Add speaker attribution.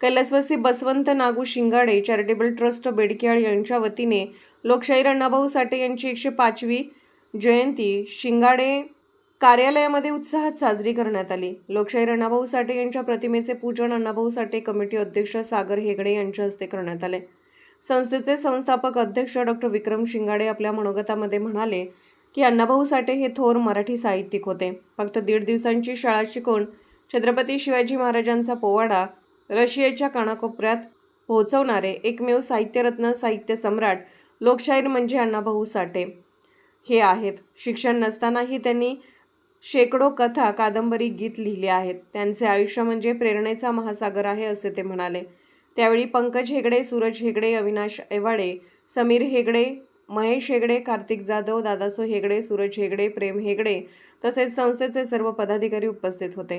Speaker 1: कैलासवासी Baswant Nagu Shingade charitable trust Bedkiyal यांच्या वतीने लोकशाहीर अण्णाभाऊ साठे यांची एकशे पाचवी जयंती शिंगाडे कार्यालयामध्ये उत्साहात साजरी करण्यात आली. लोकशाहीर अण्णाभाऊ साठे यांच्या प्रतिमेचे पूजन अण्णाभाऊ साठे कमिटी अध्यक्ष सागर हेगडे यांच्या हस्ते करण्यात आले. संस्थेचे संस्थापक अध्यक्ष डॉक्टर विक्रम शिंगाडे आपल्या मनोगतामध्ये म्हणाले की अण्णाभाऊ साठे हे थोर मराठी साहित्यिक होते. फक्त दीड दिवसांची शाळा शिकून छत्रपती शिवाजी महाराजांचा पोवाडा रशियाच्या कानाकोपऱ्यात पोहोचवणारे एकमेव साहित्यरत्न साहित्य सम्राट लोकशाहीर म्हणजे अण्णाभाऊ साठे. हे आहेत. शिक्षण नसतानाही त्यांनी शेकडो कथा कादंबरी गीत लिहिले आहेत. त्यांचे आयुष्य म्हणजे प्रेरणेचा महासागर आहे असे ते म्हणाले. त्यावेळी पंकज हेगडे सूरज हेगडे अविनाश एवाडे समीर हेगडे महेश हेगडे कार्तिक जाधव दादासो हेगडे सूरज हेगडे प्रेम हेगडे तसेच संस्थेचे सर्व पदाधिकारी उपस्थित होते.